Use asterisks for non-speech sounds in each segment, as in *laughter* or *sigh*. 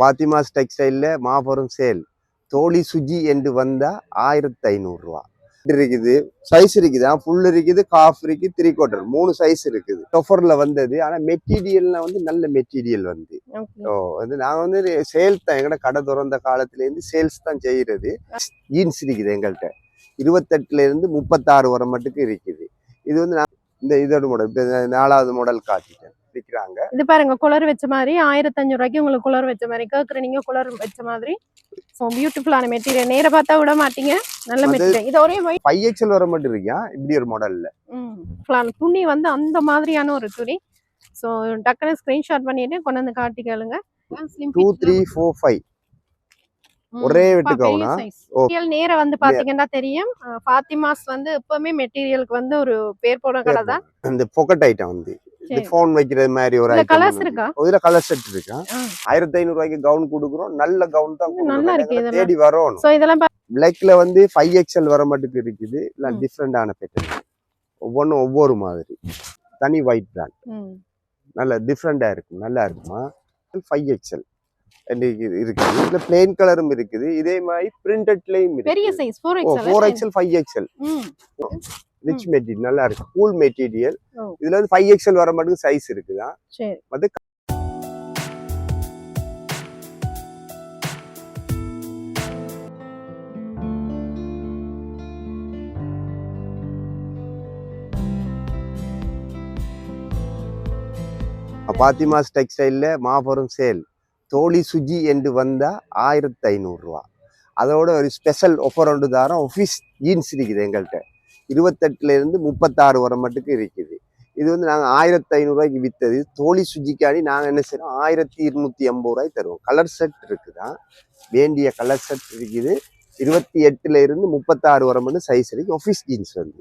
பாத்திமாஸ் டெக்ஸ்டைல்ல மாபெரும் சேல். தோழி சுஜி என்று வந்தா ஆயிரத்தி ஐநூறு ரூபா இருக்குது சைஸ் இருக்குது ஃபுல் இருக்குது காஃப் இருக்கு த்ரீ குவார்டர் மூணு சைஸ் இருக்குது. டொஃபர்ல வந்தது ஆனா மெட்டீரியல்னா வந்து நல்ல மெட்டீரியல் வந்து. ஓ வந்து நாங்க வந்து சேல் தான் எங்கட கடை திறந்த காலத்துல இருந்து சேல்ஸ் தான் செய்யறது. ஜீன்ஸ் இருக்குது எங்கள்கிட்ட இருபத்தெட்டுல இருந்து முப்பத்தாறு வரை மட்டுக்கு இருக்குது. இது வந்து நான் இந்த இதோட மாடல் நாலாவது மாடல் காட்டிட்டேன். விற்கிறாங்க இது பாருங்க குளர் வச்ச மாதிரி ஆயிரத்தி அஞ்சூறு ரூபாய்க்கு உங்களுக்கு குளர் வச்ச மாதிரி. கேக்குற நீங்க குளர் வச்ச மாதிரி. பியூட்டிஃபுல்லான மெட்டீரியல் நேர பார்த்தா விட மாட்டீங்க. நல்ல மெட்டீரியல் இது ஒரே ஃபைவ் எக்ஸல் வர மட்டும் இருக்கியா? இப்படி ஒரு மாடல்ல துணி வந்து அந்த மாதிரியான ஒரு துணி. ஸோ டக்குனு ஸ்கிரீன்ஷாட் பண்ணிட்டு கொண்டு வந்து காட்டி கேளுங்க. Two three. ஃபோர் ஃபைவ் ஒரே பா- வெட்டுக்கு பெரிய ஆகுனா? size. ஓ. Material நேரா வந்து பாத்தீங்கன்னா தெரியும். அஹ், ஃபாத்திமாஸ் வந்து எப்பவுமே மெட்டீரியலுக்கு வந்து ஒரு பேர் போன கடை தான் இந்த பொக்கெட் ஐட்டம் வந்து. இந்த. ஃபோன் வைக்கிறது மாதிரி ஒரு கலர்ஸ் இருக்கா. இதுல கலர் செட் இருக்கா. ஆயிரத்தி ஐநூறு ரூபாய்க்கு கவுன் கொடுக்குறோம். நல்ல கவுன் தான். தேடி வரணும் ஸோ இதெல்லாம் பிளாக்ல வந்து ஃபைவ் எக்ஸ்எல் வர மட்டுக்கு இருக்குது. இல்ல. டிஃப்ரெண்டான பேட்டர்ன் ஒவ்வொன்றும் ஒவ்வொரு மாதிரி. தனி ஒயிட் பிராண்ட் நல்ல டிஃப்ரெண்டா இருக்கும். நல்லா இருக்குமா? ஃபைவ் எக்ஸ்எல் இருக்குது. இதுல பிளெயின் கலரும் இருக்குது. இதே மாதிரி பிரிண்டட்லயும் பெரிய இருக்கு சைஸ் ஓ four X XL five XL rich material நல்லா இருக்கு கூல் மெட்டீரியல். இதுல வந்து ஃபைவ் எக்ஸ்எல் வர மட்டும் சைஸ் இருக்குதா? சரி. அது பாத்திமாஸ் டெக்ஸ்டைல்ல மாபெரும் சேல் தோழி சுஜி என்று வந்தா ஆயிரத்தி ஐநூறு ரூபா. அதோட ஒரு ஸ்பெஷல் ஒஃபர் ஒன்று தாரம் ஆஃபீஸ் ஜீன்ஸ் இருக்குது எங்கள்கிட்ட. இருபத்தெட்டுல இருந்து முப்பத்தாறு வரை மட்டுக்கு இருக்குது. இது வந்து நாங்கள் ஆயிரத்தி ஐநூறுரூவாய்க்கு விற்றது தோழி சுஜிக்காடி நாங்கள் என்ன செய்றோம்? ஆயிரத்தி இருநூத்தி எண்பது ரூபாய் தருவோம். கலர் செட் இருக்குதா? வேண்டிய கலர் செட் இருக்குது. இருபத்தி எட்டுல இருந்து முப்பத்தாறு வரை மட்டும் சைஸ் இருக்கு. ஆஃபீஸ் ஜீன்ஸ் வந்து.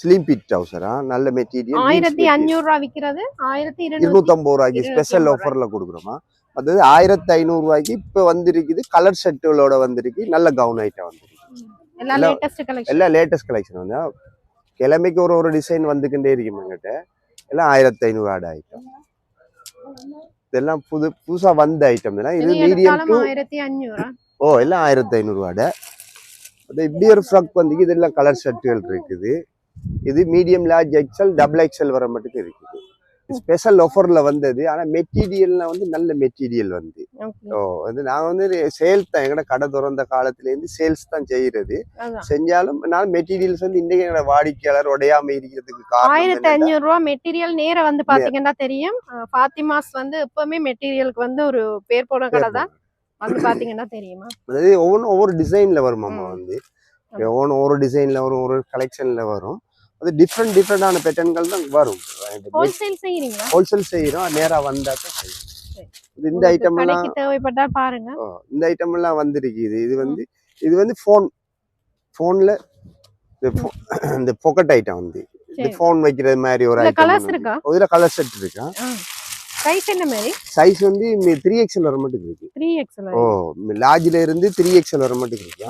ஸ்லிம் பிட் டவுசரா நல்ல மெட்டீரியல் ஆயிரத்தி அஞ்சூறு ரூபா விக்கிறது. ஆயிரத்தி இருநூத்தி இருநூத்தம்பது ரூபாய்க்கு ஸ்பெஷல் ஐம்பது ஆஃபர்ல கொடுக்குறோமா? அதாவது ஆயிரத்தி ஐநூறு ரூபாய்க்கு இப்போ வந்திருக்குது. கலர் செட்டுகளோட வந்திருக்கு. நல்ல கவுன் ஐட்டம் வந்திருக்கு. எல்லாம் லேட்டஸ்ட் கலெக்ஷன் வந்து கிழமைக்கு ஒரு ஒரு டிசைன் வந்துக்கிட்டே இருக்கும் எங்கிட்ட. எல்லாம் ஆயிரத்தி ஐநூறு ஆடு ஐட்டம் இதெல்லாம் புது புதுசா வந்த ஐட்டம் தான். இது மீடியம் டு ஓ எல்லாம் ஆயிரத்தி ஐநூறு ஆடை அது இப்படி ஒரு ஃப்ராக் வந்து இதெல்லாம் கலர் ஷர்ட்டுகள் இருக்குது. இது medium large XL double XL வர மட்டும் இருக்குது. ஸ்பெஷல் ஆஃபர்ல வந்தது. ஆனா மெட்டீரியல்னா வந்து நல்ல மெட்டீரியல் வந்து. ஓ வந்து நாங்க வந்து சேல் தான். எங்கட கடை திறந்த காலத்துல இருந்து சேல்ஸ் தான் செய்யறது அதான். செஞ்சாலும் நான் மெட்டீரியல்ஸ் வந்து இன்னைக்கு எங்களோட வாடிக்கையாளர் உடையாம இருக்கிறதுக்கு காரணம் ஆயிரத்தி ரூபா மெட்டீரியல் நேர வந்து பாத்தீங்கன்னா தெரியும். அஹ், ஃபாத்திமாஸ் வந்து எப்பவுமே மெட்டீரியலுக்கு வந்து ஒரு பேர் போன கடை தான். வந்து பாத்தீங்கன்னா தெரியுமா? அதாவது ஒவ்வொன்றும் ஒவ்வொரு டிசைன்ல வரும் அம்மா. வந்து. ஒவ்வொன்றும் ஒவ்வொரு டிசைன்ல வரும் ஒரு கலெக்ஷன்ல வரும். அது டிஃப்ரெண்ட் டிஃப்ரெண்டான பேட்டர்ன்கள் தான் வரும். ஹோல்சேல் செய்யறோம் நேரா வந்தா தான் செய்யும் சரி. இது இந்த ஐட்டம் எல்லாம் தேவைப்பட்டா பாருங்க. இந்த ஐட்டம் எல்லாம் வந்திருக்குது. இது வந்து இது வந்து ஃபோன் ஃபோன்ல இந்த பொக்கெட் ஐட்டம் வந்து. இந்த ஃபோன் வைக்கிறது மாதிரி ஒரு ஐட்டம் கலர்ஸ் இருக்கா? இதுல கலர் செட் இருக்கா? சைஸ் என்ன மாதிரி? சைஸ் வந்து த்ரீ எக்ஸ்எல் வர மட்டும் இருக்கு த்ரீ எக்ஸ்எல் ஓ லார்ஜ்ல இருந்து த்ரீ எக்ஸ்எல் வர மட்டும் இருக்கு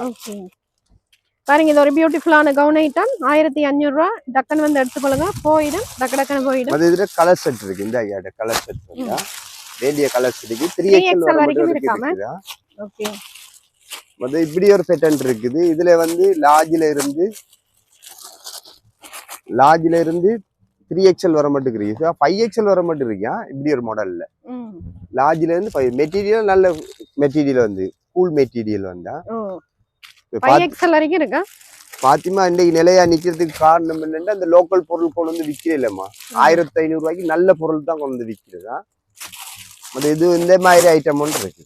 பாருங்க இது ஒரு பியூட்டிஃபுல்லான கவுன் ஐட்டம் ஆயிரத்தி அஞ்சூறு ரூபா. டக்குன்னு வந்து எடுத்துக்கொள்ளுங்க. போயிடும். டக்கு டக்குன்னு போயிடும். அது இதுல கலர் செட் இருக்கு. இந்த கலர் செட் இருக்கா. வேண்டிய கலர்ஸ் இருக்கு. த்ரீ 3XL எக்ஸ்எல் வர வரைக்கும் இருக்காம? ஓகே. அது இப்படி ஒரு பேட்டர்ன் இருக்குது. இதுல வந்து லார்ஜ்ல இருந்து லார்ஜ்ல இருந்து த்ரீ எக்ஸ்எல் வர மட்டும் இருக்கு. ஃபைவ் எக்ஸ்எல் வர மட்டும் இருக்கியா? இப்படி ஒரு மாடல்ல லார்ஜ்ல இருந்து ஃபைவ் மெட்டீரியல் நல்ல மெட்டீரியல் வந்து. கூல் மெட்டீரியல் வந்தா. இருக்கா? பாத்திமா இன்னைக்கு நிலையா நிக்கிறதுக்கு காரணம் என்னன்னா அந்த லோக்கல் பொருள் கொண்டு வந்து விற்கிறே இல்லம்மா ஆயிரத்தி ஐநூறு ரூபாய்க்கு நல்ல பொருள் தான் கொண்டு வந்து விற்கிறதா அது இது இந்த மாதிரி ஐட்டம் ஒன்று இருக்கு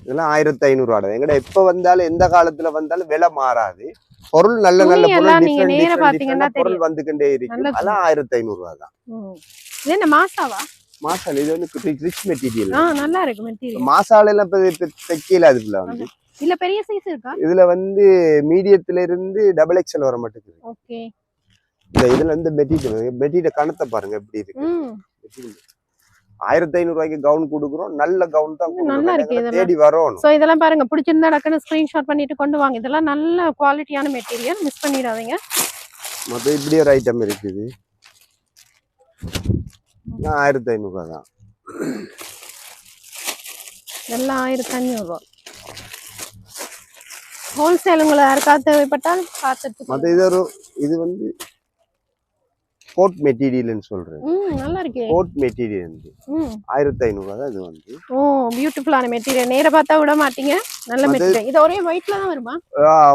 இதெல்லாம் ஆயிரத்தி ஐநூறு ரூபா எங்கட எப்ப வந்தாலும் எந்த காலத்துல வந்தாலும் விலை மாறாது. பொருள் நல்ல நல்ல பொருள் பொருள். வந்துகிட்டே இருக்கு. அதெல்லாம் ஆயிரத்தி ஐநூறு ரூபா தான் மாசால இது வந்து ரிச் மெட்டீரியல் ஆ நல்லா இருக்கு மெட்டீரியல் மாசால எல்லாம் தைக்கல அதுக்குள்ள வந்து. இல்ல பெரிய சைஸ் இருக்கா? இதுல வந்து மீடியத்துல இருந்து டபுள் எக்ஸ்எல் வர மாட்டேங்குது. ஓகே. இந்த இதுல இருந்து மெட்டீரியல் மெட்டீரியல் கணத்தை பாருங்க எப்படி இருக்கு. ஆயிரத்தி ஐநூறு ரூபாய்க்கு கவுன் கொடுக்குறோம். நல்ல கவுன் தான் நல்லா இருக்கு. தேடி வரணும். ஸோ இதெல்லாம் பாருங்க பிடிச்சிருந்தா டக்குன்னு ஸ்கிரீன்ஷாட் பண்ணிட்டு கொண்டு வாங்க. இதெல்லாம் நல்ல குவாலிட்டியான மெட்டீரியல் மிஸ் பண்ணிடாதீங்க. மொத்தம் இப்படி ஒரு ஐட்டம் இருக்குது. நான் ஆயிரத்தி ஐநூறுரூவா தான். எல்லாம் ஆயிரத்தி அஞ்சூறுரூவா ஹோல்சேல் உங்களை யாருக்காவது தேவைப்பட்டால் பார்த்துட்டு மற்ற இது ஒரு இது வந்து கோட் மெட்டீரியல்னு சொல்றேன். ம் நல்லா இருக்கே. கோட் மெட்டீரியல் வந்து ஆயிரத்தி ஐநூறுரூவா தான் இது வந்து. ஓ பியூட்டிஃபுல்லான மெட்டீரியல் நேர பார்த்தா விட மாட்டீங்க. நல்ல மெட்டீரியல் இது ஒரே ஒயிட்ல தான் வருமா?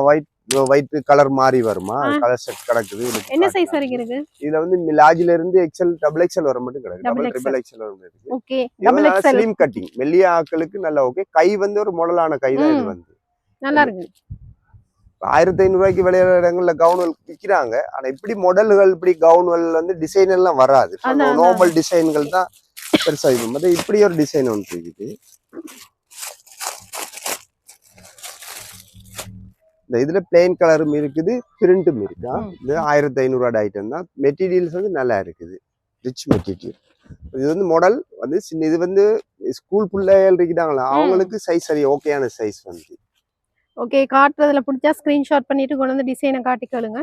ஒயிட் ஒயிட் கலர் மாறி வருமா. கலர் செட் கிடக்குது என்ன சைஸ் காட்டலாம். வரைக்கும் இருக்கு இதுல வந்து லார்ஜ்ல இருந்து எக்ஸல் டபுள் எக்ஸல் வர மட்டும் கிடக்கு. டபுள். ட்ரிபிள் எக்ஸல் வர மட்டும் இருக்கு. Okay double XL slim cutting மெல்லிய ஆட்களுக்கு நல்ல ஓகே கை வந்து ஒரு மாடலான கை தான் இது. வந்து. நல்லா இருக்கு ஆயிரத்தி ஐநூறு ரூபாய்க்கு விளையாடுற இடங்கள்ல கவுன்கள் விற்கிறாங்க ஆனா இப்படி மாடல்கள் இப்படி கவுன்கள் வந்து டிசைன் எல்லாம் வராது. நார்மல் டிசைன்கள் தான் பெருசா மத்த இப்படி ஒரு டிசைன் ஒன்று இருக்குது. இந்த இதுல பிளெயின் கலரும் இருக்குது பிரிண்ட்டும் இருக்கு. இது ஆயிரத்தி ஐநூறுவா ஐட்டம் தான். மெட்டீரியல்ஸ் வந்து நல்லா இருக்குது. ரிச் மெட்டீரியல் இது வந்து மாடல் வந்து சின்ன இது வந்து ஸ்கூல் பிள்ளைகள் இருக்கிறாங்களா? அவங்களுக்கு சைஸ் சரி ஓகேயான சைஸ் வந்து. ஓகே காட்டுறதுல பிடிச்சா ஸ்கிரீன்ஷாட் பண்ணிட்டு கொண்டு வந்து டிசைனை காட்டி கேளுங்க.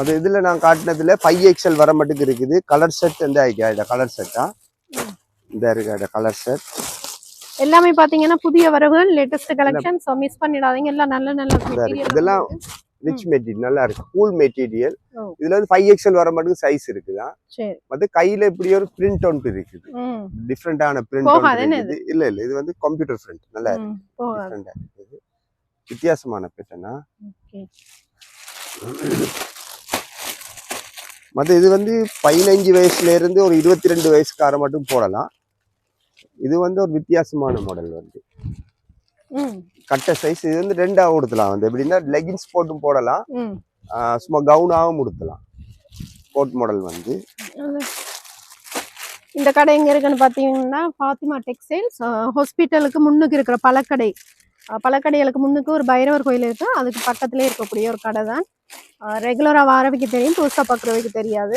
அது இதுல நான் காட்டினதுல ஃபைவ் எக்ஸல் வர மட்டுக்கு இருக்குது. கலர் செட் ஆயிக்கா கலர் செட்டா இந்த இருக்கு கலர் செட் எல்லாமே பாத்தீங்கன்னா புதிய வரவுகள் லேட்டஸ்ட் கலெக்ஷன் ஸோ மிஸ் பண்ணிடாதீங்க. எல்லாம் நல்ல நல்ல மெட்டீரியல் இதெல்லாம் ரிச் மெட்டீரியல் நல்லா இருக்கு. Cool material. இதுல வந்து ஃபைவ் எக்ஸல் வர மட்டுக்கு சைஸ் இருக்குதா? சரி. மத்த கையில இப்படி ஒரு பிரிண்ட் ஒன்று இருக்குது. டிஃப்ரெண்டான பிரிண்ட் இருக்குது. இல்ல இல்ல. இது வந்து கம்ப்யூட்டர் பிரிண்ட் நல்லா இருக்குது. வித்தியாசமான பேட்டர்னா ஓகே. மற்ற இது வந்து பதினஞ்சு வயசுல இருந்து ஒரு இருபத்தி ரெண்டு வயசுக்கார மட்டும் போடலாம். இது வந்து ஒரு வித்தியாசமான மாடல் வந்து கட்ட சைஸ் இது வந்து ரெண்டா உடுத்தலாம். வந்து எப்படின்னா லெகின்ஸ் போட்டும் போடலாம். சும்மா கவுனாகவும் உடுத்தலாம். கோட் மாடல் வந்து இந்த கடை எங்க இருக்குன்னு பாத்தீங்கன்னா ஃபாத்திமா டெக்ஸ்டைல்ஸ். ஹாஸ்பிட்டலுக்கு முன்னுக்கு இருக்கிற பழக்கடை. பழக்கடைகளுக்கு முன்னுக்கு ஒரு பைரவர் கோயில் இருக்கு. அதுக்கு பக்கத்துலேயே இருக்கக்கூடிய ஒரு கடை தான். ரெகுலரா வாரவைக்கு தெரியும் புதுசா பார்க்குறவைக்கு தெரியாது.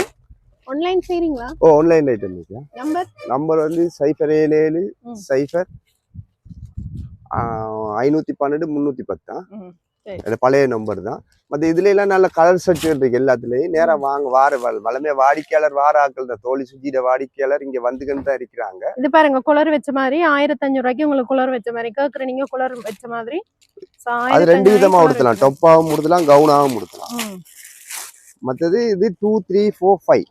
ஆன்லைன் செய்றீங்களா? ஓ ஆன்லைன் ஐட்டம் இருக்கு. நம்பர் நம்பர் வந்து சைஃபர் ஏழு ஏழு. சைஃபர் ஐநூற்றி பன்னெண்டு முந்நூற்றி பத்தா. பழைய நம்பர் தான். மற்ற இதுல எல்லாம் நல்ல கலர் செட்டுகள் இருக்கு எல்லாத்துலேயும். நேரா வாங்க வார வ- வளமையா வாடிக்கையாளர் வார ஆட்கள் தான் தோழி சுஜிட வாடிக்கையாளர் இங்க வந்துக்கிட்டு தான் இருக்கிறாங்க. இது பாருங்க குளர் வச்ச மாதிரி ஆயிரத்தி அஞ்சூறு ரூபாய்க்கு உங்களுக்கு குளர் வச்ச மாதிரி கேட்குற நீங்க குளர் வச்ச மாதிரி. அது ரெண்டு 1500 விதமா உடுத்தலாம். டொப்பாவும் உடுத்தலாம் கவுனாவும் உடுத்தலாம். மற்றது இது டூ த்ரீ ஃபோர் ஃபைவ்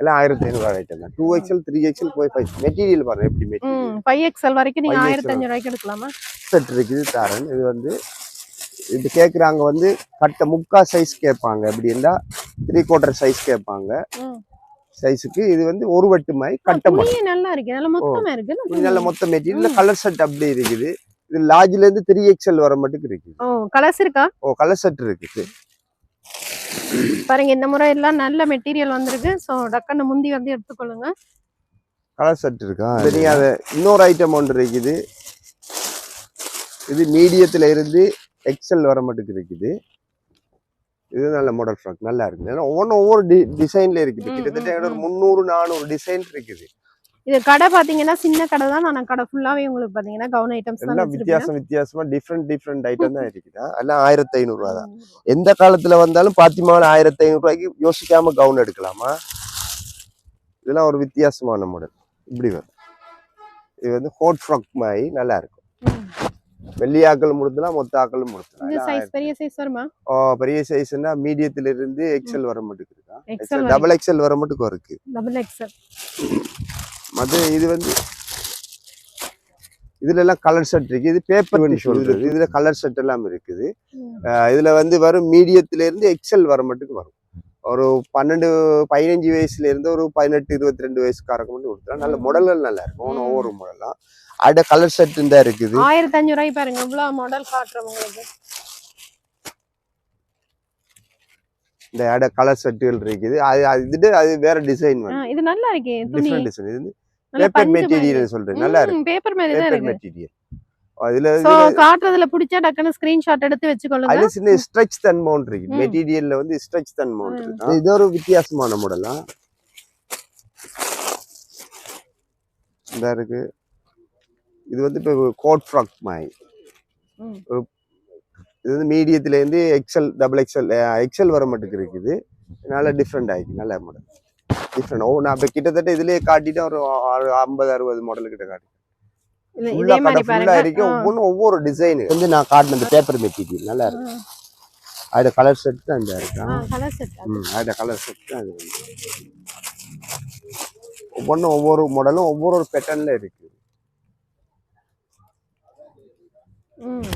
எல்லாம் ஆயிரத்தி ஐநூறு ஐட்டம் தான் two XL three XL four five material பாருங்க எப்படி மெட்டீரியல் ஃபைவ் எக்ஸ்எல் வரைக்கும் நீங்க 5XL. ஆயிரத்தி அஞ்சூறு ரூபாய்க்கு எடுக்கலாமா? செட் இருக்குது தாரன். இது வந்து இது கேட்குறாங்க வந்து கட்ட முக்கா சைஸ் கேட்பாங்க. எப்படி இருந்தா த்ரீ குவார்டர் சைஸ் கேட்பாங்க. சைஸுக்கு இது வந்து ஒரு வெட்டு மாதிரி கட்ட நல்லா இருக்கு. நல்ல மொத்தமா இருக்கு. நல்ல மொத்த மெட்டீரியல். கலர் செட் அப்படி இருக்குது. இது லார்ஜ்ல இருந்து த்ரீ எக்ஸ்எல் வர மட்டுக்கு இருக்குது. கலர்ஸ் இருக்கா? ஓ கலர் செட் இருக்குது. பாருங்க இந்த முறை எல்லாம் நல்ல மெட்டீரியல் வந்திருக்கு. ஸோ டக்குன்னு முந்தி வந்து எடுத்துக்கொள்ளுங்க. கலர் செட் இருக்கா? அதை இன்னொரு ஐட்டம் ஒன்று இருக்குது. இது மீடியத்துல இருந்து எக்ஸல் வர மட்டுக்கு இருக்குது. இது நல்ல மாடல் ஃப்ராக் நல்லா இருக்குது. ஏன்னா ஒவ்வொன்றும் ஒவ்வொரு டி டிசைன்ல இருக்குது. கிட்டத்தட்ட ஒரு. முந்நூறு நானூறு டிசைன் இருக்குது. இது கடை பாத்தீங்கன்னா சின்ன கடை தான். நான் கடை ஃபுல்லாவே உங்களுக்கு பாத்தீங்கன்னா கவுன் ஐட்டம்ஸ் தான் எல்லாம் வித்தியாசம் வித்தியாசமா டிஃப்ரெண்ட் டிஃப்ரெண்ட் ஐட்டம் தான் இருக்குதா. எல்லாம் ஆயிரத்தி ஐநூறு ரூபா தான் எந்த காலத்துல வந்தாலும் பாத்திமாவில் ஆயிரத்தி ஐநூறு ரூபாய்க்கு யோசிக்காம கவுன் எடுக்கலாமா? இதெல்லாம் ஒரு வித்தியாசமான மாடல் இப்படி வரும். இது வந்து ஹோட் ஃப்ராக் மாதிரி நல்லா இருக்கும். வெள்ளியாக்கள் முடித்தலாம் மொத்த ஆக்களும் முடித்தலாம். பெரிய சைஸ் வருமா? ஓ, பெரிய சைஸ்னா மீடியத்துல இருந்து எக்ஸல் வர மட்டும் இருக்கா? எக்ஸல் டபுள் எக்ஸல் வர மட்டும் இருக்கு. டபுள் எக்ஸல் மற்ற இது வந்து இதுல எல்லாம் கலர் செட் இருக்கு. இது பேப்பர் சொல்றது இதுல கலர் செட் எல்லாம் இருக்குது. இதுல வந்து வரும் மீடியத்துல இருந்து எக்ஸல் வர மட்டுக்கு வரும். ஒரு பன்னெண்டு பதினஞ்சு வயசுல இருந்து ஒரு பதினெட்டு இருபத்தி ரெண்டு வயசுக்காரங்க மட்டும் கொடுத்துலாம் நல்ல. மாடல்கள் நல்லா இருக்கும். ஒவ்வொரு- மாடலாம் அட கலர் செட் தான் இருக்குது. ஆயிரத்தி அஞ்சூறு ரூபாய் பாருங்க. இவ்வளவு மாடல் காட்டுறோம் உங்களுக்கு இந்த அட கலர் செட்டுகள் இருக்குது. அது அது இது அது வேற டிசைன் இது நல்லா இருக்கே. துணி. டிஃப்ரெண்ட் டிசைன் இது பேப்பர். மெட்டீரியல் சொல்றேன் நல்லா இருக்கு. பேப்பர் மாதிரி தான் இருக்கு. மெட்டீரியல் அதுல சோ காட்டுறதுல பிடிச்சா டக்குன்னு ஸ்கிரீன்ஷாட் எடுத்து வச்சுக்கொள்ளுங்க. அதுல சின்ன ஸ்ட்ரெச் தன்மௌண்ட் இருக்கு. ம். மெட்டீரியல்ல வந்து ஸ்ட்ரெச் தன்மௌண்ட் ம். இருக்கு. இது ஒரு வித்தியாசமான மாடலா இந்த இருக்கு. இது வந்து இப்போ கோட் ஃப்ராக் மாதிரி. இது வந்து மீடியத்துல இருந்து எக்ஸல் டபுள் எக்ஸல் எக்ஸல் வர மட்டுக்கு இருக்குது. நல்ல டிஃப்ரெண்ட் ஆயிடுச்சு நல்ல மாடல் டிஃப்ரெண்ட் ஓ நான் இப்போ கிட்டத்தட்ட இதுலயே காட்டிட்டு ஒரு ஐம்பது அறுபது மாடல் கிட்ட காட்டி இது- ஃபுல்லா இதே மாதிரி கடை ஃபுல்லா பாருங்க. இருக்கு. ஆ. ஒவ்வொன்றும் ஒவ்வொரு டிசைன் வந்து நான் காட்டின இந்த பேப்பர் மெட்டீரியல் நல்லா இருக்கு. அதோட கலர் செட் தான் இந்த இருக்கா. கலர் செட் தான். இது. ஒவ்வொன்றும் ஒவ்வொரு மாடலும் ஒவ்வொரு பேட்டர்ன்ல இருக்கு. ம்.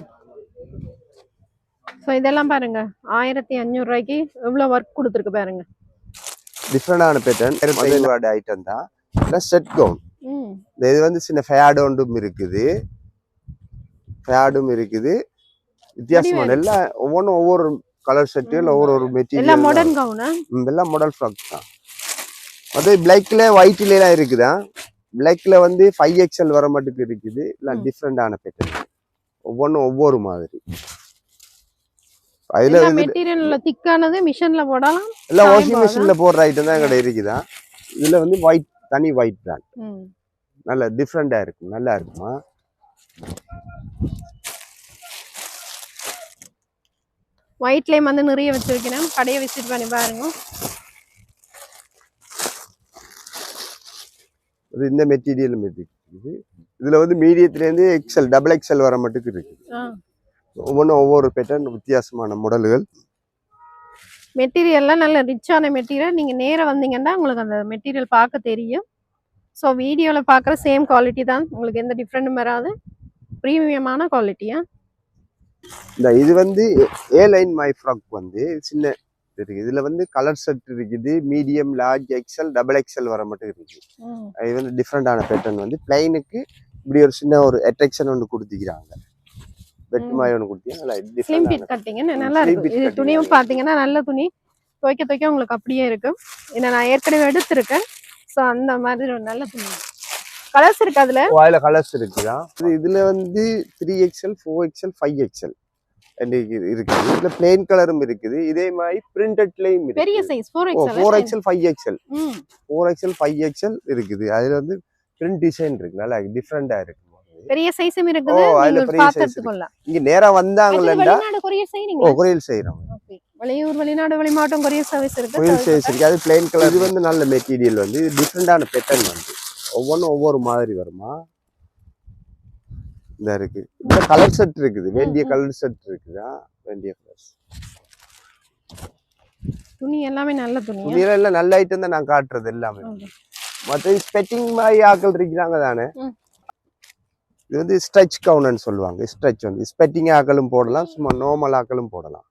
ஸோ இதெல்லாம் பாருங்க. ஆயிரத்தி அஞ்சூறு ரூபாய்க்கு எவ்வளவு ஒர்க் கொடுத்துருக்கு பாருங்க. டிஃப்ரெண்டான பேட்டர்ன் ஐட்டம் தான். செட் கவுன் இது வந்து சின்ன ஃபேடோண்டும் இருக்குது. ஃபேடும் இருக்குது. வித்தியாசமான எல்லாம் ஒவ்வொன்றும் ஒவ்வொரு கலர் செட்டில் ஒவ்வொரு ஒரு எல்லாம் மெட்டீரியல் மாடர்ன் கவுனா எல்லாம் மாடல் ஃப்ராக் தான். அது பிளாக்ல ஒயிட்ல எல்லாம் இருக்குதா? பிளாக்ல வந்து ஃபைவ் எக்ஸ்எல் வர மட்டுக்கு இருக்குது. எல்லாம் ம். டிஃப்ரெண்டான பேட்டர்ன் ஒவ்வொன்றும் ஒவ்வொரு மாதிரி. அதுல மெட்டீரியல்ல திக்கானது மிஷின்ல போடலாம் காயம் வாஷிங் மிஷின்ல போடுற ஐட்டம் தான் எங்கட இருக்குதா? இதுல வந்து ஒயிட் தனி ஒயிட் பிராண்ட் நல்ல டிஃப்ரெண்டா இருக்கும் நல்லா இருக்குமா? ஒயிட்லேயும் வந்து நிறைய வச்சிருக்கிறேன் கடையை விசிட் பண்ணி பாருங்க. இது இந்த மெட்டீரியலும் இருக்குது. இதுல வந்து மீடியத்துல இருந்து எக்ஸல் டபுள் எக்ஸல் வர மட்டுக்கு இருக்குது. ஒவ்வொன்றும் ஒவ்வொரு பேட்டர்ன் வித்தியாசமான மாடல்கள் மெட்டீரியல்லாம் நல்ல ரிச்சான மெட்டீரியல் நீங்கள் நேரா வந்தீங்கன்னா உங்களுக்கு அந்த மெட்டீரியல் பார்க்க தெரியும். ஸோ வீடியோவில் பார்க்குற சேம் குவாலிட்டி தான். உங்களுக்கு எந்த டிஃப்ரெண்ட்டும் வராது. ப்ரீமியமான குவாலிட்டியா இந்த இது வந்து ஏ லைன் மை ஃப்ராக் வந்து சின்ன இது இருக்கு இதுல வந்து கலர் செட் இருக்குது. Medium large XL double XL வர மட்டும் இருக்குது. இது வந்து டிஃப்ரெண்டான பேட்டர்ன் வந்து பிளைனுக்கு இப்படி ஒரு சின்ன ஒரு அட்ராக்ஷன் ஒன்று கொடுத்துக்கிறாங்க. ம். மாதிரி ஒன்று கொடுத்தீங்க நல்லா ஸ்லிம் ஃபிட் நல்லா fit இது துணியும் பார்த்தீங்கன்னா நல்ல துணி. துவைக்க துவைக்க உங்களுக்கு அப்படியே இருக்கும். ஏன்னா நான் ஏற்கனவே எடுத்திருக்கேன். ஸோ அந்த மாதிரி ஒரு நல்ல துணி. கலர்ஸ் இருக்கு அதில்? அதுல கலர்ஸ் இருக்குதா? இது இதுல வந்து three XL four XL five XL இருக்குது இதுல பிளெயின் கலரும் இருக்குது. இதே மாதிரி பிரிண்டட்லயும் பெரிய இருக்கு சைஸ் ஃபோர் ஓ four XL five XL four XL five XL இருக்குது. அதுல வந்து பிரிண்ட் டிசைன் இருக்கு. நல்லா டிஃப்ரெண்டா இருக்கு. பெரிய சைஸும் இருக்குது. அதுல நீங்க பெரிய எடுத்துக்கொள்ளலாம் இங்க நேரா வெளிநாடு கொரியர் செய்றீங்க கொரியல் செய்யறோம் ஓகே. வெளியூர் வெளிநாடு வெளிமாவட்டம் கொரியர் சர்வீஸ் இருக்கு. கொரியல் சைஸ் இருக்கு. அது பிளெயின் கலர் இது வந்து நல்ல மெட்டீரியல் வந்து. இது டிஃப்ரெண்டான பேட்டர்ன் வந்து. ஒவ்வொன்றும் ஒவ்வொரு மாதிரி வருமா? இந்த இருக்கு. இந்த கலர் செட் இருக்குது. வேண்டிய. கலர் செட் இருக்குதா? வேண்டிய கலர்ஸ் துணி எல்லாமே நல்ல துணி துணியில எல்லாம் நல்ல ஐட்டம் தான் நான் காட்டுறது எல்லாமே. மற்ற ஸ்பெட்டிங் மாதிரி ஆக்கள் இருக்கிறாங்க தானே? ம். இது வந்து ஸ்ட்ரெச் கவுனன்னு சொல்லுவாங்க. ஸ்ட்ரெச் வந்து ஸ்பெட்டிங் ஆக்களும் போடலாம் சும்மா நார்மல் ஆக்களும் போடலாம்.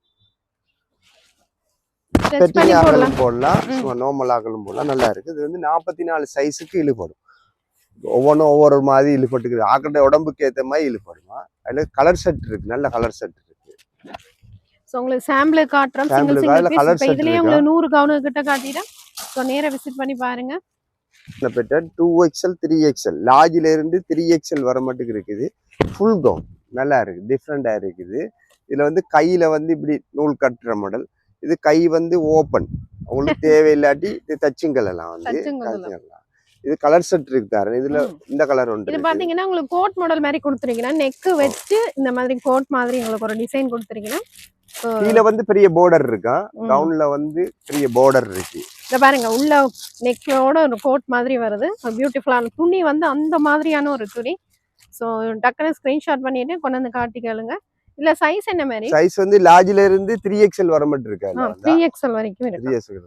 ஸ்பெட்டிங் ஆக்களும் போடலாம். சும்மா நார்மல் ஆக்களும் போடலாம் நல்லா இருக்கு. இது வந்து நாற்பத்தி நாலு சைஸுக்கு இழுபடும். ஒவ்வொன்றும் ஒவ்வொரு மாதிரி இழுபட்டுக்குது. ஆக்கட்ட உடம்புக்கு ஏற்ற மாதிரி இழுபடுமா? அதுல கலர் செட் இருக்கு நல்ல கலர் செட் இருக்கு. ஸோ உங்களுக்கு சாம்பிள் காட்டுறோம். சிங்கிள் சிங்கிள் பீஸ் இதுலயே? உங்களுக்கு நூறு கவுனு கிட்ட காட்டிடும் ஸோ நேரா விசிட் பண்ணி பாருங்க. Better two XL three XL லார்ஜில் இருந்து த்ரீ எக்ஸ்எல் வர மட்டுக்கு இருக்குது. ஃபுல் கவுன் நல்லா இருக்கு. டிஃப்ரெண்டா இருக்குது. இதுல வந்து கையில வந்து இப்படி நூல் கட்டுற மாடல் இது கை வந்து ஓப்பன் உங்களுக்கு தேவையில்லாட்டி இது தச்சுங்கலாம் வந்து தச்சுங்கலாம். இது கலர் செட் இருக்கு பாருங்க இதுல. இந்த கலர் ஒன்று இது. பாத்தீங்கன்னா உங்களுக்கு கோட் மாடல் மாதிரி கொடுத்துருக்கீங்கன்னா நெக்கு வச்சு இந்த மாதிரி கோட் மாதிரி உங்களுக்கு ஒரு டிசைன் கொடுத்துருக்கீங்கன்னா கீழே வந்து பெரிய பார்டர் இருக்கா. கவுன்ல வந்து பெரிய பார்டர் இருக்கு. இத பாருங்க உள்ள நெக்கோட ஒரு கோட் மாதிரி வருது. பியூட்டிஃபுல்லான துணி வந்து அந்த மாதிரியான ஒரு துணி. ஸோ டக்குன்னு ஸ்கிரீன்ஷாட் பண்ணிட்டு கொண்டு வந்து காட்டி கேளுங்க. இல்ல சைஸ் என்ன மாதிரி சைஸ் வந்து லார்ஜில இருந்து த்ரீ எக்ஸ்எல் வர மட்டும் இருக்கா த்ரீ எக்ஸல் வரைக்கும் இருக்கு. த்ரீ எக்ஸ்எல்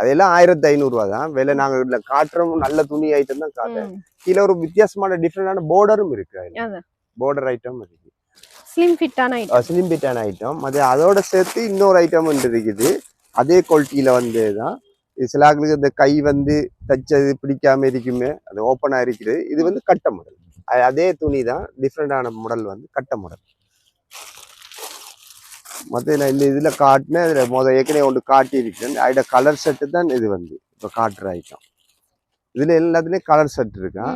அதெல்லாம் ஆயிரத்தி ஐநூறு ரூபா தான். விலை நாங்க இதுல காட்டுறோம். நல்ல துணி ஐட்டம் தான் காட்டுறோம். கீழே ஒரு வித்தியாசமான டிஃப்ரெண்டான பார்டரும் இருக்கு. பார்டர் ஐட்டம் இருக்கு. ஸ்லிம் ஃபிட்டான ஐட்டம் ஸ்லிம் பிட்டான ஐட்டம் அது அதோட சேர்த்து இன்னொரு ஐட்டம் ஒன்று இருக்குது. அதே குவாலிட்டியில வந்து தான் இது சில ஆட்களுக்கு இந்த கை வந்து தச்சது பிடிக்காம இருக்குமே அது ஓப்பனா இருக்குது. இது வந்து கட்ட மாடல் அதே துணி தான் டிஃப்ரெண்டான மாடல் வந்து கட்ட மாடல் மற்ற நான் இந்த இதில் காட்டினேன் அதில் முத ஏற்கனவே ஒன்று காட்டியிருக்கேன். அதோட கலர் செட்டு தான் இது வந்து இப்போ காட்டுற ஐட்டம் இதில் எல்லாத்துலேயும் கலர் செட் இருக்கா?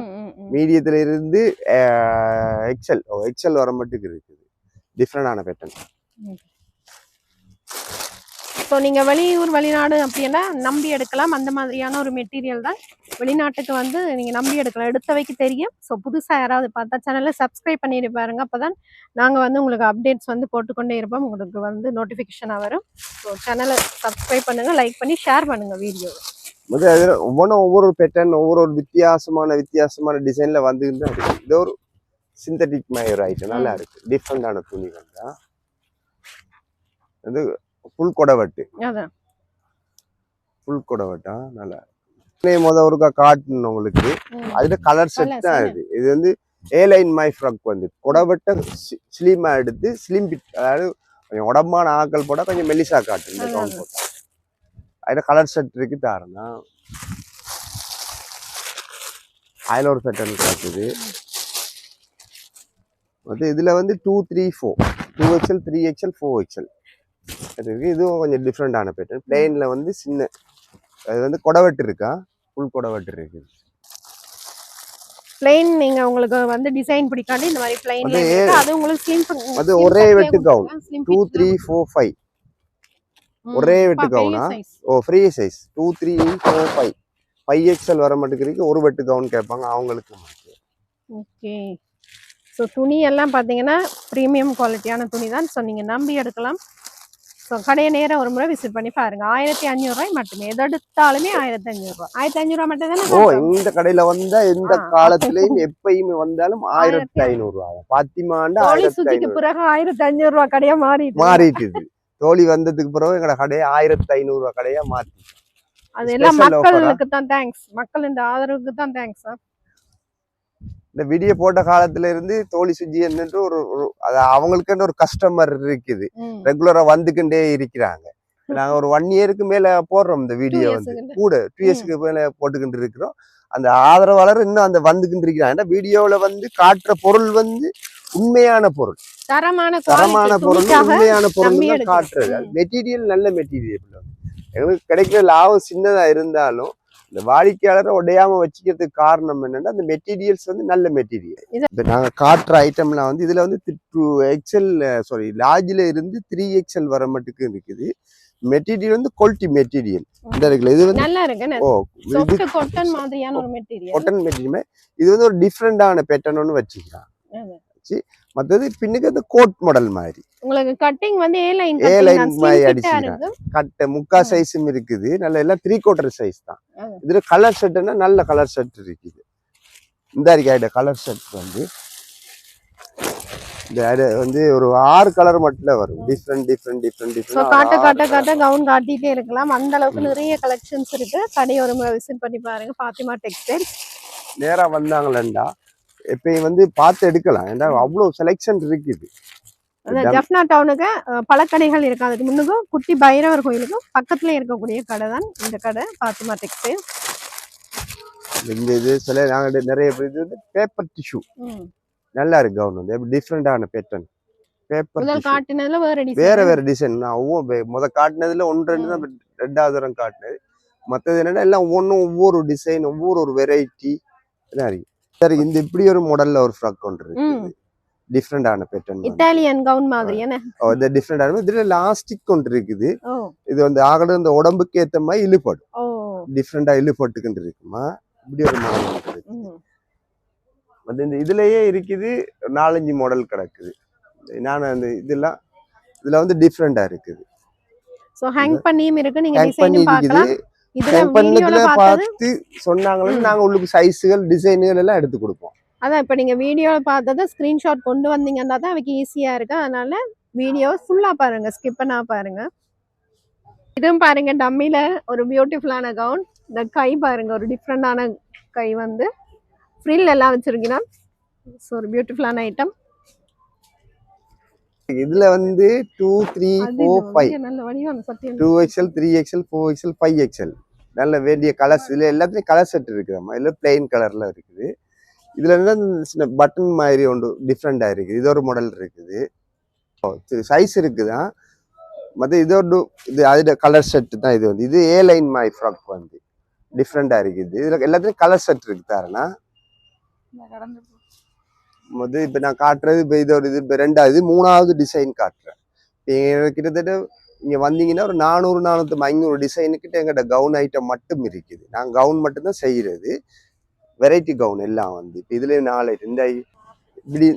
மீடியத்துல இருந்து எக்ஸல் எக்ஸல் வர மட்டுக்கு இருக்குது. டிஃப்ரெண்டான பேட்டர்ன் ஸோ நீங்கள் வெளியூர் வெளிநாடு அப்படின்னா நம்பி எடுக்கலாம். அந்த மாதிரியான ஒரு மெட்டீரியல் தான். வெளிநாட்டுக்கு வந்து நீங்கள் நம்பி எடுக்கலாம். எடுத்தவைக்கு தெரியும். ஸோ புதுசாக யாராவது பார்த்தா சேனலை சப்ஸ்கிரைப் பண்ணிட்டு பாருங்க. அப்போ தான் நாங்கள் வந்து உங்களுக்கு அப்டேட்ஸ் வந்து போட்டுக்கொண்டே இருப்போம். உங்களுக்கு வந்து நோட்டிஃபிகேஷனாக வரும். ஸோ சேனலை சப்ஸ்கிரைப் பண்ணுங்கள் லைக் பண்ணி ஷேர் பண்ணுங்கள் வீடியோ வந்து அதுல ஒவ்வொன்றும் ஒவ்வொரு பேட்டர்ன் ஒவ்வொரு ஒரு வித்தியாசமான வித்தியாசமான டிசைன்ல வந்துக்கிட்டு இது ஒரு சிந்தட்டிக் ஒரு ஐட்டம் நல்லா இருக்கு டிஃப்ரெண்டான துணி வந்தா இது ஃபுல் கொடவட்டு. ஃபுல் கொடவட்டா? நல்லா. முத ஒருக்கா காட்டணும் உங்களுக்கு. அதுல கலர் செட் தான்? இது. இது வந்து ஏலைன் மை ஃப்ராக் வந்து. கொடவட்ட ஸ்லிமா எடுத்து ஸ்லிம் பிட் அதாவது கொஞ்சம் உடம்பான ஆக்கள் போட்டா கொஞ்சம் மெலிசா காட்டு இந்த கவுன் போட்டா. அதுல கலர் செட் இருக்கு தாருன்னா அதுல ஒரு பேட்டர்ன் காட்டுது. வந்து இதுல வந்து two three four two XL three XL four XL இருக்கு இதுவும் கொஞ்சம் டிஃப்ரெண்டான பேட்டர்ன் பிளெயின்ல வந்து சின்ன அது வந்து கொடவட்டு இருக்கா? ஃபுல் கொடவட்டு இருக்கு. பிளைன் நீங்க உங்களுக்கு வந்து டிசைன் பிடிக்காட்டி இந்த மாதிரி பிளைன்ல அது உங்களுக்கு ஸ்லிம் அது ஒரே வெட்டு gown. Two three four five ஒரே வெட்டு கவுனா? ஓ free size two three four five five XL வர மாட்டேங்கிறதுக்கு ஒரு வெட்டு கவுன் கேட்பாங்க. அவங்களுக்கு. ஓகே ஸோ துணி எல்லாம் பார்த்தீங்கன்னா ப்ரீமியம் குவாலிட்டியான துணி தான் ஸோ நீங்கள் நம்பி எடுக்கலாம். ஸோ கடையை நேரம் ஒரு முறை விசிட் பண்ணி பாருங்க. ஆயிரத்தி அஞ்சூறுரூவாய் மட்டுமே. எது எடுத்தாலுமே ஆயிரத்தி அஞ்சூறுரூவா ஆயிரத்தி அஞ்சூறுவா மட்டும் தானே ஓ இந்த கடையில வந்தா எந்த. காலத்துலயும் *laughs* எப்பயுமே வந்தாலும் ஆயிரத்தி ஆயிரத்தி ஐநூறு ரூபா பாத்திமாண்டு தோழி ஆயிரத்தி சுத்திக்கு பிறகு ஆயிரத்தி அஞ்சூறுரூவா கடையா மாறிட்டு. மாறிட்டுது. தோழி வந்ததுக்கு பிறகு எங்கட கடையை ஆயிரத்தி ஐநூறு ரூபா கடையா மாத்தி. அது எல்லாம்? மக்களுக்கு தான். தேங்க்ஸ் மக்கள் இந்த ஆதரவுக்கு தான். தேங்க்ஸ் இந்த வீடியோ போட்ட காலத்துல இருந்து தோழி சுஜி என்னட்டு ஒரு அது அவங்களுக்குன்னு ஒரு கஸ்டமர் இருக்குது. ரெகுலரா வந்துக்கிட்டே இருக்கிறாங்க. *laughs* நாங்க ஒரு ஒன் இயருக்கு மேல போடுறோம் இந்த வீடியோ வந்து. கூட டூ இயர்ஸ்க்கு மேல போட்டுக்கிட்டு இருக்கிறோம். அந்த ஆதரவாளர் இன்னும் அந்த வந்துகிட்டு இருக்கிறாங்க. ஏன்னா வீடியோல வந்து காட்டுற பொருள் வந்து உண்மையான பொருள். தரமான தரமான பொருள் உண்மையான பொருள். காட்டுறது. மெட்டீரியல் நல்ல மெட்டீரியல் எங்களுக்கு கிடைக்கிற லாபம் சின்னதா இருந்தாலும் இந்த வாடிக்கையாளரை உடையாம வச்சுக்கிறதுக்கு காரணம் என்னன்னா அந்த மெட்டீரியல்ஸ் வந்து நல்ல மெட்டீரியல் இது- இப்போ நாங்க காட்டுற ஐட்டம்லாம் வந்து இதுல வந்து டூ எக்ஸ்எல் சாரி லார்ஜ்ல இருந்து த்ரீ எக்ஸ்எல் வர மட்டுக்கு இருக்குது. மெட்டீரியல் வந்து குவாலிட்டி மெட்டீரியல் இந்த இருக்குல்ல இது வந்து நல்லா இருக்கு ஓ காட்டன் மாதிரியான ஒரு மெட்டீரியல் காட்டன் மெட்டீரியல் இது வந்து ஒரு டிஃப்ரெண்டான பேட்டர்ன் ஒன்று வச்சுக்கலாம். ஆமா. மற்றது பின்னுக்கு அந்த கோட் மாடல் மாதிரி. உங்களுக்கு கட்டிங் வந்து ஏ லைன் line தான் மாதிரி அடிச்சுக்கிறாங்க. கட்டை முக்கா. சைஸும் இருக்குது. நல்ல எல்லாம் த்ரீ குவார்டர் சைஸ் தான். இதுல கலர் ஷர்ட்னா நல்ல கலர் ஷர்ட் இருக்குது. இந்த அரிக்காயிட கலர் ஷர்ட் வந்து இந்த வந்து ஒரு ஆறு கலர் மட்டும் வரும். டிஃப்ரெண்ட் டிஃப்ரெண்ட் டிஃப்ரெண்ட் ஸோ காட்ட காட்ட டிஃப்ரெண்ட் காட்ட கவுன் காட்டிட்டே இருக்கலாம். அந்த அளவுக்கு நிறைய கலெக்ஷன்ஸ் இருக்கு. கடையை ஒரு முறை விசிட் பண்ணி பாருங்க. பாத்திமா டெக்ஸ்டைல் நேரா வந்தாங்களேண்டா. எப்பயும் வந்து பார்த்து எடுக்கலாம். ஏன்னா அவ்வளவு செலெக்ஷன் இருக்குது. ஜஃப்னா டவுனுக்கு அஹ், பல கடைகள் இருக்கு அதுக்கு முன்னுக்கும் குட்டி பைரவர் கோயிலுக்கும் பக்கத்துல இருக்கக்கூடிய கடை தான் இந்த கடை. பாத்திமா டெக்ஸ்டைல் இந்த இது சில நாங்கள் நிறைய இது வந்து பேப்பர் டிஷ்யூ நல்லா இருக்கு கவுன் வந்து. டிஃப்ரெண்டான பேட்டர்ன் பேப்பர் முதல் காட்டினதுல வேற வேற வேற டிசைன் நான் ஒவ்வொரு காட்டினதுல ஒன்று ரெண்டு தான் ரெண்டாவது தரம் காட்டினது. மற்றது என்னன்னா எல்லாம் ஒவ்வொன்றும் ஒவ்வொரு டிசைன் ஒவ்வொரு ஒரு வெரைட்டி இருக்கு. சரி இந்த இப்படி ஒரு மாடல்ல ஒரு ஃப்ராக் ஒன்று இருக்கு. டிஃப்ரெண்டான பேட்டர்ன் இத்தாலியன் கவுன் மாதிரி என்ன? இந்த டிஃப்ரெண்டான இதுல லாஸ்டிக் ஒன்று இருக்குது. இது வந்து ஆகணும் இந்த உடம்புக்கு ஏத்த மாதிரி இழுப்படும் ஓ. டிஃப்ரெண்டா இழுப்பட்டுக்கிட்டு இருக்குமா? இப்படி ஒரு மாடல் இருக்குது. வந்து இந்த இதுலயே இருக்குது. நாலஞ்சு மாடல் கிடக்குது. நான் அந்த இதெல்லாம் இதுல வந்து டிஃப்ரெண்டா இருக்குது. சோ ஹேங் பண்ணியும் இருக்கு. நீங்க இருக்குது. பார்க்கலாம். பண்ணதுல பார்த்து சொன்னாங்களும் ம். நாங்க உங்களுக்கு சைஸுகள் டிசைனுகள் எல்லாம் எடுத்து கொடுப்போம். அதான் இப்ப நீங்க வீடியோல பார்த்ததை ஸ்கிரீன்ஷாட் கொண்டு வந்தீங்கன்னா தான் அவைக்கு ஈஸியா இருக்கு. அதனால வீடியோ ஃபுல்லா பாருங்க ஸ்கிப் பண்ணா பாருங்க. இதுவும் பாருங்க டம்மில ஒரு பியூட்டிஃபுல்லான கவுன் இந்த கை பாருங்க ஒரு டிஃப்ரெண்டான கை வந்து. ஃப்ரில் எல்லாம் வச்சிருக்கீங்கன்னா ஸோ ஒரு பியூட்டிஃபுல்லான ஐட்டம் இதுல வந்து டூ த்ரீ அது four five two XL three XL four XL five XL நல்ல வேண்டிய கலர்ஸ் இதுல எல்லாத்துலயும் கலர் செட் இருக்குதாம்மா இதுல பிளெயின் கலர்ல இருக்குது. இதுல இந்த சின்ன பட்டன் மாதிரி ஒன்று டிஃப்ரெண்டா இருக்குது. இது ஒரு மாடல் இருக்குது. சைஸ் இருக்குதா? மற்ற இது ஒரு இது அதோட கலர் செட் தான் இது வந்து. இது ஏ லைன் மை ஃப்ராக் வந்து. டிஃப்ரெண்டா இருக்குது. இதுல எல்லாத்துலயும் கலர் செட் இருக்கு தாரணா வந்து இப்போ நான் காட்டுறது இப்போ இது ஒரு இது இப்போ ரெண்டாவது மூணாவது டிசைன் காட்டுறேன். இப்போ கிட்டத்தட்ட இங்கே வந்தீங்கன்னா ஒரு நானூறு நானூற்றி ஐநூறு டிசைனுக்கிட்ட எங்கிட்ட கவுன் ஐட்டம் மட்டும் இருக்குது. நான் கவுன் மட்டும்தான் செய்கிறது வெரைட்டி கவுன் எல்லாம் வந்து இப்போ இதுலேயும் நாலு இந்த இப்படி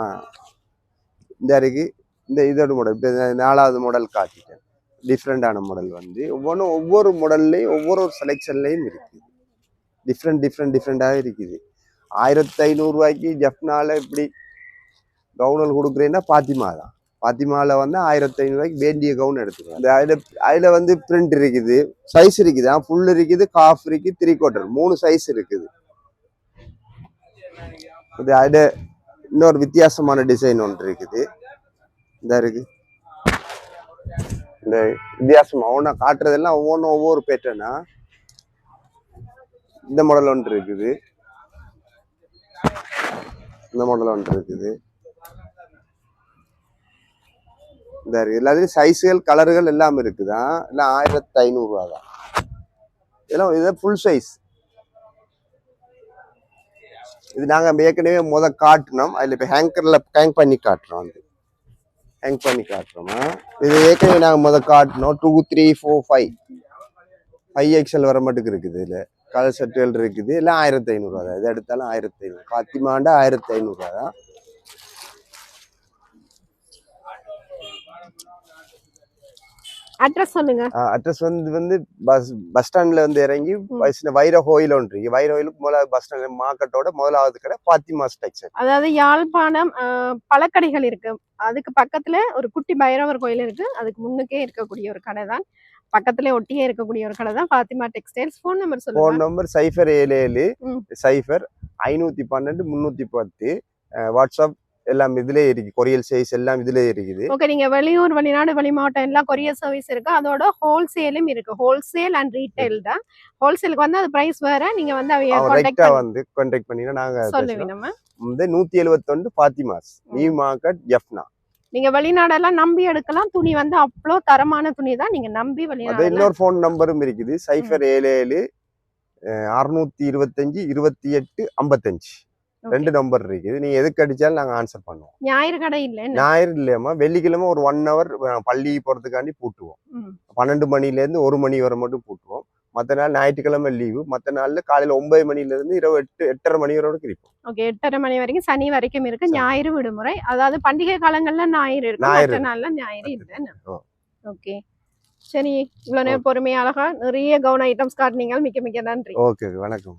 ஆ. இந்த இருக்கு இந்த இதோட மாடல் இப்போ நாலாவது மாடல் காட்டிட்டேன். டிஃப்ரெண்டான மாடல் வந்து ஒவ்வொன்றும் ஒவ்வொரு மாடல்லையும் ஒவ்வொரு செலெக்ஷன்லேயும் இருக்குது. டிஃப்ரெண்ட் டிஃப்ரெண்ட் டிஃப்ரெண்ட்டாக இருக்குது. ஆயிரத்தி ஐநூறுரூவாய்க்கு ஜப்னால இப்படி கவுனல் கொடுக்குறேன்னா பாத்திமா தான். பாத்திமாவில் வந்து ஆயிரத்தி ஐநூறுரூவாய்க்கு வேண்டிய கவுன் எடுத்துக்கலாம். அந்த அதில் அதில் வந்து பிரிண்ட் இருக்குது சைஸ் இருக்குது. ஃபுல் இருக்குது காஃப் இருக்குது த்ரீ குவார்ட்டர் மூணு சைஸ் இருக்குது. இது அதில் இன்னொரு வித்தியாசமான டிசைன் ஒன்று இருக்குது. இந்த இருக்குது இந்த வித்தியாசமாக ஒவ்வொன்றா காட்டுறதெல்லாம் ஒவ்வொன்றும் ஒவ்வொரு பேட்டர்னா இந்த மாடல் ஒன்று இருக்குது. இந்த மாடல் வந்துட்டு இருக்குது. இந்த எல்லாத்துலேயும் சைஸுகள் கலர்கள் எல்லாமே இருக்குதான் எல்லாம் ஆயிரத்தி ஐநூறுரூவா தான் இதெல்லாம் இது ஃபுல் சைஸ் இது நாங்கள் ஏற்கனவே முத காட்டினோம். அதில் இப்போ ஹேங்கரில் ஹேங் பண்ணி காட்டுறோம் வந்து. ஹேங் பண்ணி காட்டுறோமா? இது ஏற்கனவே நாங்கள் முத காட்டினோம். Two three four five five XL வர மட்டுக்கு இருக்குது இதில். கலர் செட்டுகள் இருக்குது. எல்லாம் ஆயிரத்தி ஐநூறுரூவா தான். எது எடுத்தாலும் ஆயிரத்தி ஐநூறு காத்திமாண்டா ஆயிரத்தி ஐநூறுரூவா தான். அட்ரஸ் சொல்லுங்க. அட்ரஸ் வந்து வந்து பஸ் பஸ் ஸ்டாண்ட்ல வந்து இறங்கி. பஸ் வைர கோயில் ஒன்று இருக்கு. வைர கோயிலுக்கு முதலாவது பஸ் ஸ்டாண்ட் மார்க்கெட்டோட முதலாவது கடை பாத்திமா ஸ்டெக்ஷன் அதாவது யாழ்ப்பாணம் பழக்கடைகள் இருக்கு. அதுக்கு பக்கத்துல ஒரு குட்டி பைரவர் கோயில் இருக்கு. அதுக்கு முன்னுக்கே இருக்கக்கூடிய ஒரு கடை தான் பக்கத்துல ஒட்டியே இருக்கக்கூடிய ஒரு கடை தான் Fathima textiles. Phone number phone சொல்லுங்க நம்பர் சைஃபர் ஏழு ஏழு. சைஃபர் ஐநூத்தி பன்னெண்டு முன்னூத்தி பத்து. வாட்ஸ்அப் எல்லாம் இதுல இருக்கு. கொரியல் சைஸ் எல்லாம் இதுல இருக்குது. ஓகே நீங்க வெளியூர் வெளிநாடு வெளிமாவட்டம் எல்லாம் கொரியர் சர்வீஸ் இருக்கு. அதோட ஹோல்சேலும் இருக்கு. ஹோல்சேல் அண்ட் ரீட்டைல் தான். ஹோல்சேலுக்கு வந்து அது பிரைஸ் வேற. நீங்க வந்து கான்டாக்ட் ரைட்டா வந்து கான்டாக்ட் பண்ணினா நாங்க சொல்லுவீங்க. நம்ம. வந்து நூத்தி எழுபத்தொண்டு பாத்திமாஸ் நியூ மார்க்கெட் ஜப்னா நீங்க வெளிநாடெல்லாம் நம்பி எடுக்கலாம். துணி வந்து அவ்வளோ தரமான துணி தான் நீங்க நம்பி வெளிநாடு இன்னொரு ஃபோன் நம்பரும் இருக்குது. சைஃபர் ஏழு ஏழு அறுநூத்தி இருபத்தஞ்சு இருபத்தி எட்டு ஐம்பத்தஞ்சு. ரெண்டு நம்பர் இருக்குது. நீங்க எதுக்கு அடிச்சாலும் நாங்க ஆன்சர் பண்ணுவோம். ஞாயிறு கடை இல்லை? ஞாயிறு இல்லையாமா வெள்ளிக்கிழமை ஒரு ஒன் ஹவர் பள்ளி போறதுக்காண்டி பூட்டுவோம். பன்னெண்டு மணில இருந்து ஒரு மணி வரை மட்டும் பூட்டுவோம். மற்ற நாள் ஞாயிற்றுக்கிழமை லீவு மற்ற நாள்ல காலையில ஒன்பது மணில இருந்து இரவு எட்டு எட்டரை மணி வரை இருப்போம் ஓகே எட்டரை மணி வரைக்கும் சனி வரைக்கும் இருக்கு ஞாயிறு விடுமுறை. அதாவது பண்டிகை காலங்கள்ல ஞாயிறு இருக்கு மற்ற நாள்ல ஞாயிறு இல்லைன்னு. ஓகே சரி இவ்வளவு நேரம் பொறுமையா அழகா நிறைய கவுன் ஐட்டம்ஸ் காட்டினீங்க. மிக்க மிக்க நன்றி. ஓகே வணக்கம்.